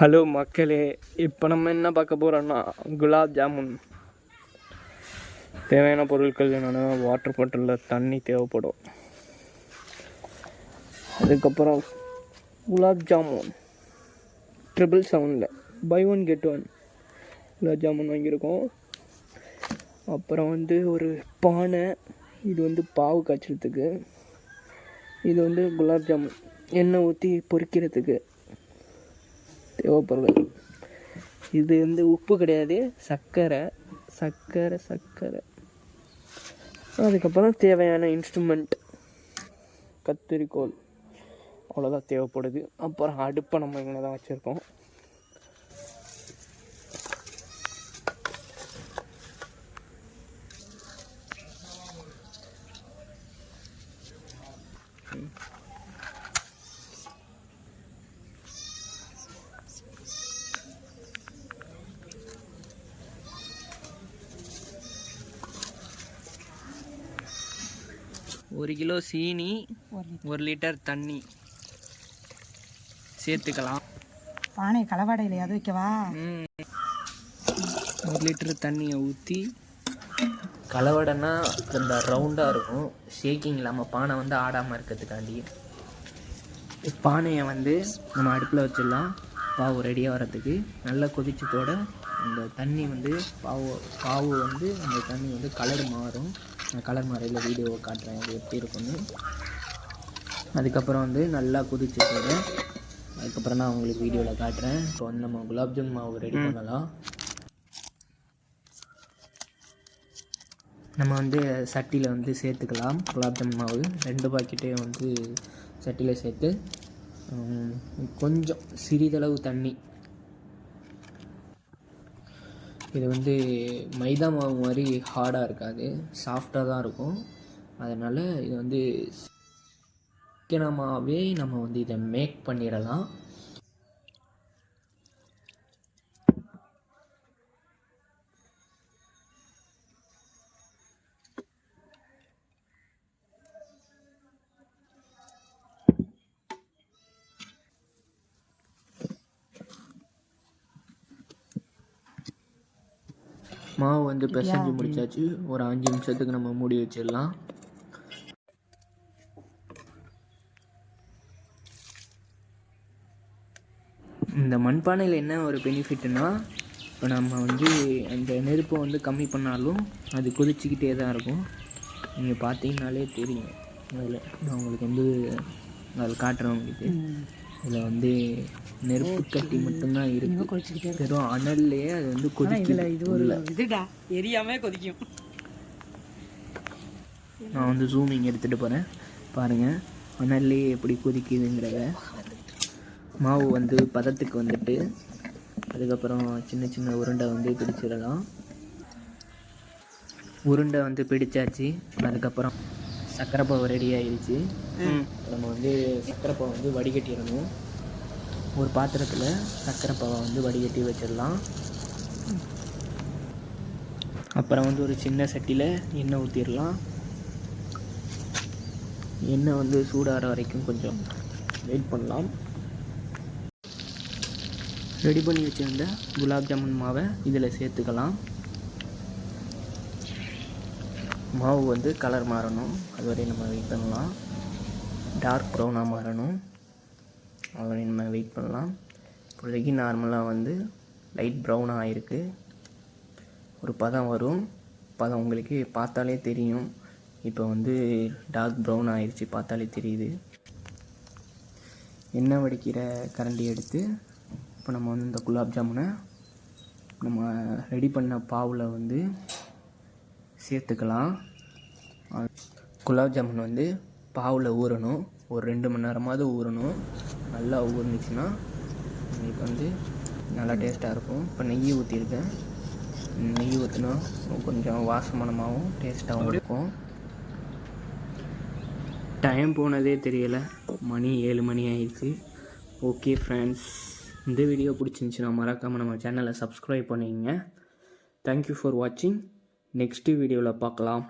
Hello மக்களே. இப்போ நம்ம என்ன பார்க்க போகிறோன்னா குலாப் ஜாமுன். தேவையான பொருட்கள் என்னென்னா வாட்டர் பாட்டிலில் தண்ணி தேவைப்படும். அதுக்கப்புறம் குலாப் ஜாமுன். ட்ரிபிள் செவனில் buy one get one gulab jamun வாங்கியிருக்கோம். அப்புறம் வந்து ஒரு பானை. இது வந்து பாவு காய்ச்சறதுக்கு. இது வந்து குலாப் ஜாமுன். எண்ணெய் ஊற்றி பொறிக்கிறதுக்கு தேவைப்படுறது இது வந்து உப்பு கிடையாது சர்க்கரை சர்க்கரை சர்க்கரை. அதுக்கப்புறம் தேவையான இன்ஸ்ட்ருமெண்ட் கத்திரிக்கோல். அவ்வளோதான் தேவைப்படுது. அப்புறம் அடுப்பை நம்ம இங்கே தான் வச்சுருக்கோம். ஒரு கிலோ சீனி ஒரு லிட்டர். தண்ணி. சேர்த்துக்கலாம். பானை களவாடையில் அது வைக்கவா? ம். ஒரு லிட்டர் தண்ணியை ஊற்றி கலவடைனா இந்த ரவுண்டாக இருக்கும். ஷேக்கிங் இல்லாமல் பானை வந்து ஆடாமல் இருக்கிறதுக்காண்டி. பானையை வந்து நம்ம அடுப்பில் வச்சிடலாம். பாவு ரெடியாக வர்றதுக்கு. நல்லா கொதிச்சதோட அந்த தண்ணி வந்து பாவு பாவு வந்து அந்த தண்ணி வந்து கலர் மாறும். நான் கலர் மாறையில் வீடியோவை காட்டுறேன் அது எப்படி இருக்கும்னு. அதுக்கப்புறம் வந்து நல்லா கொதிச்சதோட அதுக்கப்புறம் நான் உங்களுக்கு வீடியோவில் காட்டுறேன். இப்போ வந்து நம்ம குலாப் ஜாமுன் மாவு ரெடி பண்ணலாம். நம்ம வந்து சட்டியில் வந்து சேர்த்துக்கலாம் குலாப் ஜாமுன் மாவு. ரெண்டு பாக்கெட்டே வந்து சட்டியில் சேர்த்து கொஞ்சம் சிறிதளவு தண்ணி இது வந்து மைதா மாவு மாதிரி ஹார்டாக இருக்காது. சாஃப்டாக தான் இருக்கும். அதனால் இது வந்து சிக்கனமாகவே நம்ம வந்து இதை மேக் பண்ணிடலாம். மாவு வந்து பிசைஞ்சு முடிச்சாச்சு. ஒரு அஞ்சு நிமிஷத்துக்கு நம்ம மூடி வச்சிடலாம். இந்த மண்பானையில் என்ன ஒரு பெனிஃபிட்னா இப்போ நம்ம வந்து அந்த நெருப்பை வந்து கம்மி பண்ணாலும் அது கொதிச்சுக்கிட்டே தான் இருக்கும். நீங்கள் பார்த்தீங்கனாலே தெரியும். அதில் நான் உங்களுக்கு வந்து அதில் காட்டுறேன் உங்களுக்கு இதில் வந்து நெருப்பு கட்டி மட்டும்தான் இருக்கு. வெறும் அனல்லையே அது வந்து கொதிக்குது. இது ஒரு இதுடா எரியாமே கொதிக்கும். நான் வந்து ஜூமிங் எடுத்துகிட்டு போகிறேன் பாருங்கள் அனல்லையே எப்படி கொதிக்குதுங்கிறத. மாவு வந்து பதத்துக்கு வந்துட்டு அதுக்கப்புறம் சின்ன சின்ன உருண்டை வந்து பிடிச்சிடலாம். உருண்டை வந்து பிடிச்சாச்சு. அதுக்கப்புறம் சர்க்கரை பாவு ரெடி ஆயிடுச்சு நம்ம வந்து சர்க்கரை பாவை வந்து வடிகட்டிடணும். ஒரு பாத்திரத்தில் சர்க்கரை பாவை வந்து வடிகட்டி வச்சிடலாம். அப்புறம் வந்து ஒரு சின்ன சட்டியில் எண்ணெய் ஊற்றிடலாம் எண்ணெய் வந்து சூடாகிற வரைக்கும் கொஞ்சம் வெயிட் பண்ணலாம். ரெடி பண்ணி வச்சிருந்த குலாப் ஜாமுன் மாவை இதில் சேர்த்துக்கலாம். மாவு வந்து கலர் மாறணும். அது வரையும் நம்ம வெயிட் பண்ணலாம். டார்க் ப்ரௌனாக மாறணும். அது வரையும் நம்ம வெயிட் பண்ணலாம். இப்போதைக்கு நார்மலாக வந்து லைட் ப்ரௌனாக ஆகிருக்கு ஒரு பதம் வரும். பதம் உங்களுக்கு பார்த்தாலே தெரியும். இப்போ வந்து டார்க் ப்ரௌன் ஆயிடுச்சு பார்த்தாலே தெரியுது. எண்ணெய் வடிக்கிற கரண்டி எடுத்து இப்போ நம்ம வந்து இந்த குலாப் ஜாமுனை நம்ம ரெடி பண்ண பாவில் வந்து சேர்த்துக்கலாம். குலாப் ஜாமுன் வந்து பாவில் ஊறணும். ஒரு ரெண்டு மணி நேரமாவது ஊறணும். நல்லா ஊறுனுச்சுன்னா உங்களுக்கு வந்து நல்லா டேஸ்ட்டாக இருக்கும். இப்போ நெய் ஊற்றிருக்கேன் நெய் ஊற்றினா கொஞ்சம் வாசமானமாகவும் டேஸ்ட்டாகவும் இருக்கும். டைம் போனதே தெரியலை. மணி ஏழு மணி ஆயிடுச்சு. ஓகே ஃப்ரெண்ட்ஸ் இந்த வீடியோ பிடிச்சிருந்துச்சுன்னா மறக்காமல் நம்ம சேனலை சப்ஸ்கிரைப் பண்ணிக்கங்க தேங்க்யூ ஃபார் வாட்சிங் நெக்ஸ்ட்டு வீடியோவில் பார்க்கலாம்